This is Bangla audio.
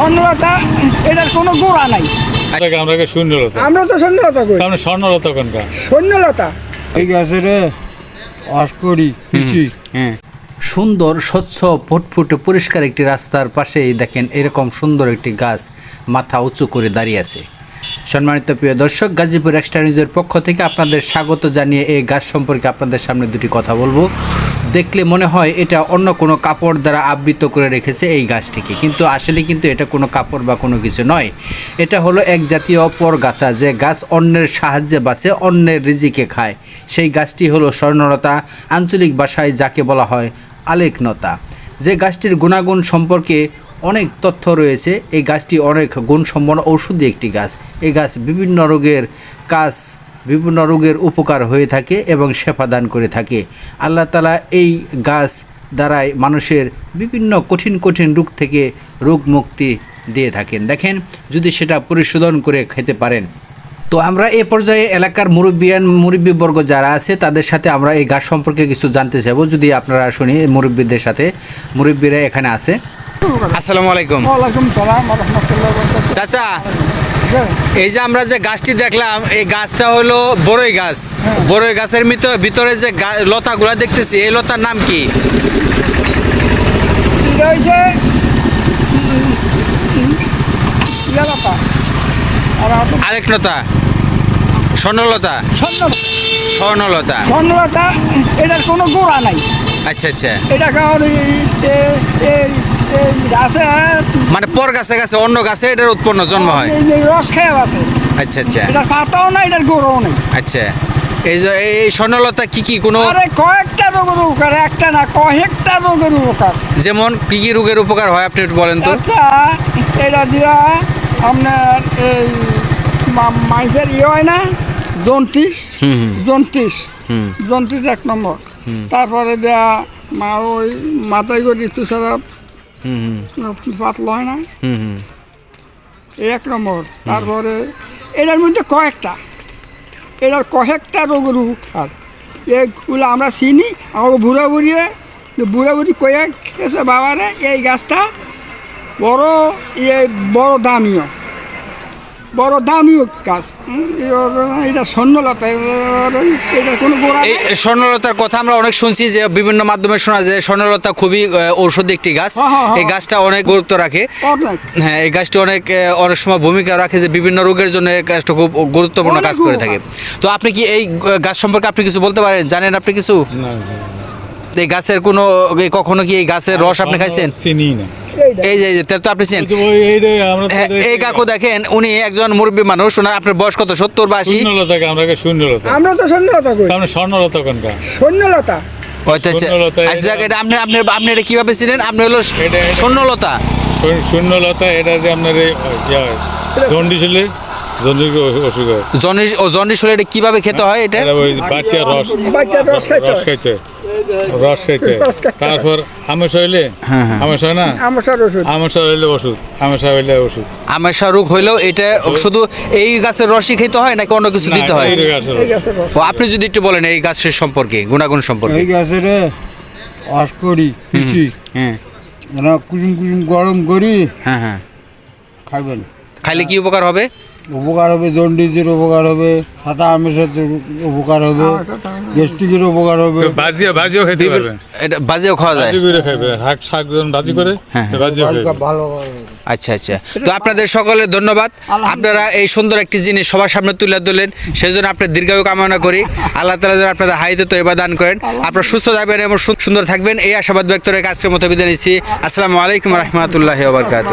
স্বর্ণলতা এটার কোনো গোড়া নাই। আমরা শূন্যলতা? আমরা তো স্বর্ণলতা করি। আমরা স্বর্ণলতা কোনটা? স্বর্ণলতা এই গাছের আশ করি পিচি হ্যাঁ। সুন্দর স্বচ্ছ ফুটফুটে পরিষ্কার একটি রাস্তার পাশেই দেখেন এরকম সুন্দর একটি গাছ মাথা উঁচু করে দাঁড়িয়ে আছে। সম্মানিত প্রিয় দর্শক গাজীপুর এক্সট্রা নিউজের পক্ষ থেকে আপনাদের স্বাগত জানিয়ে এই গাছ সম্পর্কে আপনাদের সামনে দুটি কথা বলব। দেখলে মনে হয় এটা অন্য কোনো কাপড় দ্বারা আবৃত করে রেখেছে এই গাছটিকে। কিন্তু আসলে কিন্তু এটা কোনো কাপড় বা কোনো কিছু নয়। এটা হলো এক জাতীয় পরগাছা যে গাছ অন্যের সাহায্যে বাঁচে, অন্যের রিজিকে খায়। সেই গাছটি হলো স্বর্ণলতা, আঞ্চলিক ভাষায় যাকে বলা হয় আলেকনতা। যে গাছটির গুণাগুণ সম্পর্কে অনেক তথ্য রয়েছে। এই গাছটি অনেক গুণসম্পন্ন ঔষধি একটি গাছ। এই গাছ বিভিন্ন রোগের কাজ বিভিন্ন রোগের উপকার হয়ে থাকে এবং সেবা দান করে থাকে। আল্লাহ তালা এই গাছ দ্বারাই মানুষের বিভিন্ন কঠিন কঠিন রোগ থেকে রোগ মুক্তি দিয়ে থাকেন। দেখেন যদি সেটা পরিশোধন করে খেতে পারেন। তো আমরা এ পর্যায়ে এলাকার মুরব্বিয়ান মুরব্বীবর্গ যারা আছে তাদের সাথে আমরা এই গাছ সম্পর্কে কিছু জানতে চাইব। যদি আপনারা শুনি মুরব্বীদের সাথে। মুরব্বীরা এখানে আছে। আসসালামু আলাইকুম। ওয়ালাইকুম সালাম চাচা এই যে আমরা যে গাছটি দেখলাম এই গাছটা হলো বড়ই গাছ। বড়ই গাছের ভিতর যে লতাগুলা দেখতেছি এই লতার নাম কি? এটা হয়েছে ইয়ালতা আর আপনার আরেকনতা স্বর্ণলতা স্বর্ণলতা স্বর্ণলতা স্বর্ণলতা এটার কোনো গোড়া নাই। আচ্ছা আচ্ছা। এটা কারণ গাছে মানে পর গাছে গাছে অন্য গাছে এটার উৎপন্ন জন্ম হয়? রস খেয়ে আছে আচ্ছা আচ্ছা। এটার পাতাও নাই এটার গোড়াও নাই। আচ্ছা। এই যে এই স্বর্ণলতা কি কি কোনো আরে কয়েকটা রোগের উপকার একটা না কয়েকটা রোগের উপকার। যেমন কি কি রোগের উপকার হয় আপনি একটু বলেন তো। আচ্ছা এটা দিয়া আপনার এই মা- মাইসের ইয়ে হয় না? জন্তিস? জন্তিস। জন্তিস এক নম্বর। তারপরে দেয়া মা ওই মাথায় করে তুষারা পাতলা হয় না? এক নম্বর। তারপরে এটার মধ্যে কয়েকটা। এটার কয়েকটা রোগের উপকার এইগুলো আমরা চিনি আমাকে বুড়া বুড়িয়ে বুড়া বুড়ি কয়েক খেয়েছে বাবারে এই গাছটা বড় ইয়ে বড় দামিও বড় দামিও গাছ হুম, এর- এটা স্বর্ণলতা এটা কোনো গোড়া এই স্বর্ণলতার কথা আমরা অনেক শুনছি যে বিভিন্ন মাধ্যমে শোনা যায় স্বর্ণলতা খুবই ঔষধি একটি গাছ। হ্যাঁ, হ্যাঁ, এই হ্যাঁ। গাছটা অনেক গুরুত্ব রাখে। হ্যাঁ এই গাছটি অনেক অনেক সময় ভূমিকা রাখে যে বিভিন্ন রোগের জন্য এই গাছটা খুব গুরুত্বপূর্ণ কাজ করে থাকে। তো আপনি কি এই গাছ সম্পর্কে আপনি কিছু বলতে পারেন? জানেন আপনি কিছু? না। এই গাছের কোনো কখনো কি এই গাছের রস আপনি খাইছেন? চিনি না। এই যে এই যে তাহলে তো আপনি ওই এই যে হ্যাঁ, এই কাকু দেখেন উনি একজন মুরব্বী মানুষ ওনার আপনার বয়স কত? সত্তর বা আশি আমরা শূন্যলতা? আমরা তো স্বর্ণলতা করি আমরা স্বর্ণলতা কোনটা স্বর্ণলতা শূন্যলতা। আচ্ছা এটা- আপনি আপনি আপনি এটা কীভাবে ছিলেন আপনি হলো এটা- শূন্যলতা। যে আপনার এই জন্ডিস হলে জন্ডিস অসুখ জন্ডিস হলে এটা কীভাবে খেতে হয় এটা? রস। বাচ্চার রস খাইতে রস খাইতে। খাইতে রস খাইতে। হয়। তারপর আমেশা হইলে? আমেশা না? আমসার ওষুধ। আমেশা হইলে ওষুধ আমেশা হইলে ওষুধ। আমেশা রোগ হইলেও এটা শুধু এই গাছের রসই খেতে হয় নাকি অন্য কিছু দিতে হয়? আপনি যদি একটু বলেন এই গাছের সম্পর্কে গুণাগুণ সম্পর্কে। এই গাছের আশ করি পিচি। হ্যাঁ। কুসুম কুসুম গরম করি হ্যাঁ হ্যাঁ। খাবেন খাইলে কি উপকার হবে? উপকার হবে দণ্ডিজের উপকার হবে সাদা আমের উপকার হবে গ্যাস্ট্রিকের উপকার হবে। ভাজিও ভাজিও খেতে পারবেন এটা বাজেও খাওয়া যায়? ভাজি করে খাইবে শাক শাক যখন ভাজি করে হ্যাঁ, ভাজিও খাইবে। ভালো আচ্ছা আচ্ছা। তো আপনাদের সকলের ধন্যবাদ। আপনারা এই সুন্দর একটি জিনিস সবার সামনে তুলে ধরলেন। সেই জন্য আপনার দীর্ঘায়ু কামনা করি। আল্লাহ তালা যেন আপনাদের হাইতে তো এবার দান করেন। আপনারা সুস্থ থাকবেন এবং সুন্দর থাকবেন। এই আশাবাদ ব্যক্ত রেখে আজকের মতো বিদায় নিচ্ছি। আসসালামু আলাইকুম রহমতুল্লাহ বারকাত